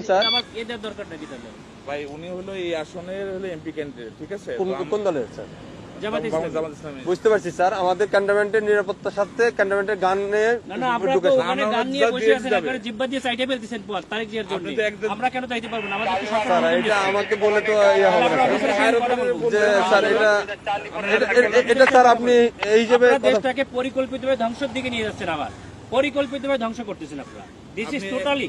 Sir? এদের দরকার নাকি তাহলে? ভাই উনি হলো এই আসনের হলো এমপি ক্যান্ডিডেট ঠিক আছে? কোন তো আম- কোন দলের স্যার? জামাত ইসলামী। জামাত ইসলামী। বুঝতে পারছি স্যার। আমাদের ক্যান্টনমেন্টের নিরাপত্তার সাথে ক্যান্টনমেন্টের গানে না না আপনারা তো ঢুকেছে। ওখানে আমরা গান নিয়ে বসে আছেন আপনারা জিব্বা দিয়ে সাইডে ফেলতেছেন পথ তারেক জিয়ার জন্য। আপনি তো একদম- আমরা কেন চাইতে পারব না? আমাদের স্যার এটা আমাকে বলে তো ইয়ে হবে। যে স্যার এটা স্যার আপনি এই হিসেবে দেশটাকে পরিকল্পিতভাবে ধ্বংসের দিকে নিয়ে যাচ্ছেন আবার। পরিকল্পিতভাবে ধ্বংস করতেছেন আপনারা। দিস ইজ টোটালি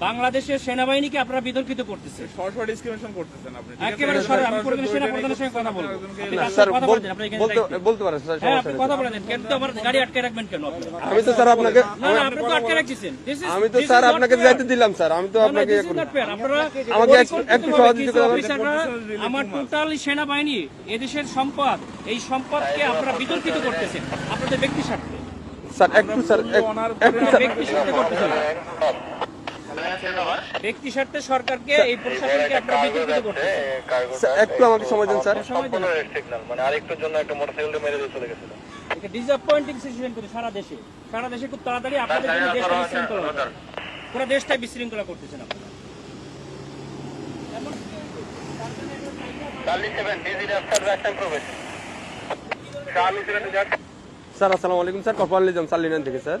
বাংলাদেশের সেনাবাহিনীকে আপনারা বিতর্কিত করতেছে সরাসরি ডিসক্রিমিনেশন করতেছেন আপনি একেবারে সরাসরি আমি সেনা প্রধানের সঙ্গে কথা বলব। আপনি আপনি বলতে বলতে পারেন স্যার হ্যাঁ আপনি কথা বলেন কেন তো আমার গাড়ি আটকে রাখবেন কেন আপনারা? আমি তো স্যার আপনাকে না না আপনি তো আটকে রাখছেন আমি তো স্যার আপনাকে দিলাম স্যার আমি তো আপনাকে ইয়ে. আপনারা আমাকে একটু- সহযোগিতা করবেন। আমার টোটাল সেনাবাহিনী এদেশের সম্পদ এই সম্পদকে আপনারা বিতর্কিত করতেছেন। আপনাদের ব্যক্তি স্বার্থে স্যার একটু স্যার এক- একটু স্যার। ব্যক্তি স্বার্থে সরকারকে এই প্রশাসনকে আপনারা বিতর্কিত স্যার, একটু আমাকে সময় দিন স্যার। সময় দিন। সিগন্যাল মানে আরেকটুর জন্য একটা মোটরসাইকেলটা মেরে দিয়ে চলে গেছিল। এটা ডিসঅ্যাপয়েন্টিং সিচুয়েশন করে সারা দেশে। সারা দেশে খুব তাড়াতাড়ি আপনাদের জন্য দেশটা বিশৃঙ্খলা পুরো দেশটাই বিশৃঙ্খলা করতেছেন আপনারা। স্যার আসসালামু আলাইকুম স্যার কপাল নিজাম থেকে স্যার।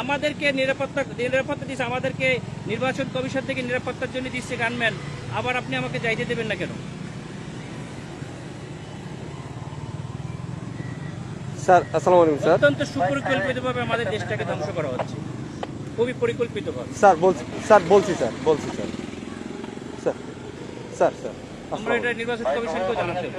আমাদেরকে নিরাপত্তা নিরাপত্তা দিচ্ছে আমাদেরকে নির্বাচন কমিশন থেকে নিরাপত্তার জন্য দিচ্ছে গানম্যান আবার আপনি আমাকে যাইতে দেবেন না কেন? স্যার আসসালামু আলাইকুম স্যার। অত্যন্ত সুপরিকল্পিতভাবে আমাদের দেশটাকে ধ্বংস করা হচ্ছে। খুবই পরিকল্পিতভাবে। স্যার বলছি স্যার বলছি স্যার বলছি স্যার। স্যার স্যার স্যার আমরা এটা নির্বাচন কমিশনকেও জানাতে হবে।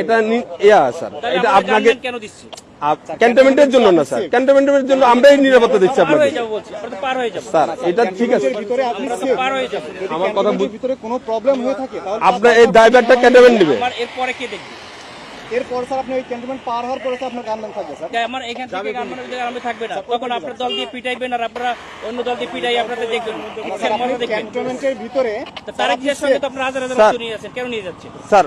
এটা ইয়া স্যার এটা আপনাকে কেন দিচ্ছে? ক্যান্টনমেন্টের জন্য না স্যার। ক্যান্টনমেন্টের জন্য আমরাই নিরাপত্তা দিচ্ছি আপনাকে যাব বলছি। আমরা তো পার যাব। স্যার এটা ঠিক আছে। ভিতরে আপনি আমরা তো পার হয়ে যাব। আমার কথা ভিতরে কোনো প্রবলেম হয়ে থাকে আপনার এই ড্রাইভারটা ক্যান্টনমেন্ট নেবে। এরপরে কে দেখবে? এরপর স্যার আপনি ওই ক্যান্টনমেন্ট পার হওয়ার পরে আপনার গানম্যান থাকবে স্যার। আমার এখান থেকে আমি থাকবে না। তখন আপনার দল দিয়ে পিটাইবেন আর আপনারা অন্য দল দিয়ে পিটাই আপনাদের দেখবেন। কিসের মজা দেখবেন। ক্যান্টনমেন্টের ভিতরে তা সঙ্গে তো আপনারা হাজার হাজার নিয়ে যাচ্ছেন কেন নিয়ে যাচ্ছেন? স্যার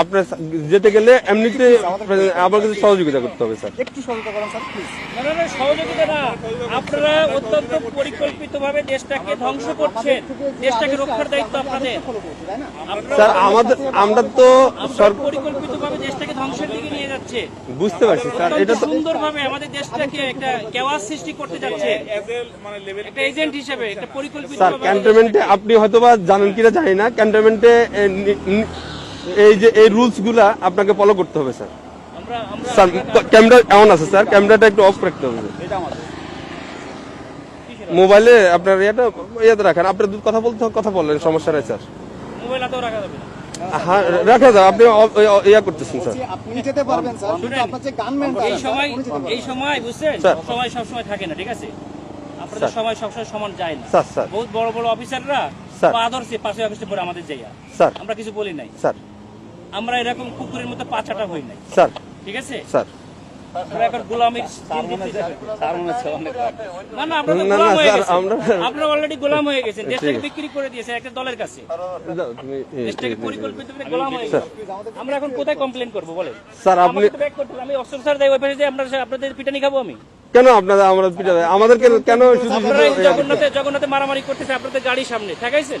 আপনার যেতে গেলে এমনিতে আমার কাছে সহযোগিতা করতে হবে স্যার। একটু সহযোগিতা করেন স্যার প্লিজ না, না, না, সহযোগিতা না। আপনারা অত্যন্ত পরিকল্পিতভাবে দেশটাকে ধ্বংস করছেন। দেশটাকে রক্ষার দায়িত্ব আপনাদের। স্যার আমাদের আমরা তো পরিকল্পিতভাবে দেশটাকে ধ্বংসের দিকে নিয়ে যাচ্ছে। বুঝতে পারছি স্যার এটা তো সুন্দরভাবে আমাদের দেশটাকে একটা কেওয়াস সৃষ্টি করতে যাচ্ছে। মানে লেভেল একটা এজেন্ট হিসেবে একটা পরিকল্পিত স্যার ক্যান্টনমেন্টে আপনি হয়তোবা জানেন কিনা জানি না। ক্যান্টনমেন্টে এই যে এই রুলসগুলা আপনাকে ফলো করতে হবে স্যার। ক্যামেরা এমন আছে স্যার। ক্যামেরাটা একটু অফ রাখতে হবে মোবাইলে আপনার ইয়েটা ইয়েতে রাখেন। আপনার দুধ কথা বলতে কথা বললেন সমস্যা নাই স্যার। মোবাইল রাখা যাবে না। হ্যাঁ রাখা যাবে। আপনি ইয়া করতেছেন স্যার। আপনি যেতে পারবেন স্যার। আপনার যে গানম্যান এই সময় এই সময় বুঝছেন। সময় সব সময় থাকে না ঠিক আছে? আপনাদের সময় সবসময় সমান যায় না। Sir sir. বহুত বড় বড় অফিসাররা স্যার। আদর্শে পাশে অফিসে পরে আমাদের যাইয়া। স্যার। আমরা কিছু বলি নাই। স্যার। আমরা এরকম কুকুরের মতো পাচাটা হই নাই। স্যার। ঠিক আছে? স্যার। আমরা এখন গোলামির না না আমরা তো না, গোলাম হয়ে গেছেন আমরা- আপনারা অলরেডি গোলাম হয়ে গেছেন। দেশটাকে বিক্রি করে দিয়েছেন একটা দলের কাছে। যাও, তুমি- এই- দেশটাকে পরিকল্পিত গোলাম হয়ে আমরা এখন কোথায় কমপ্লেন করব বলেন? স্যার আপনি। আমি অস্ত্র স্যার দেয় ওই পাশে দিয়ে আপনারা আপনাদের পিটানি খাব আমি। কেন আপনারা আমরা পিঠা আমাদেরকে কেন শুধু জগন্নাথে মারামারি করতেছে আপনাদের গাড়ির সামনে। ঠেকাইছেন?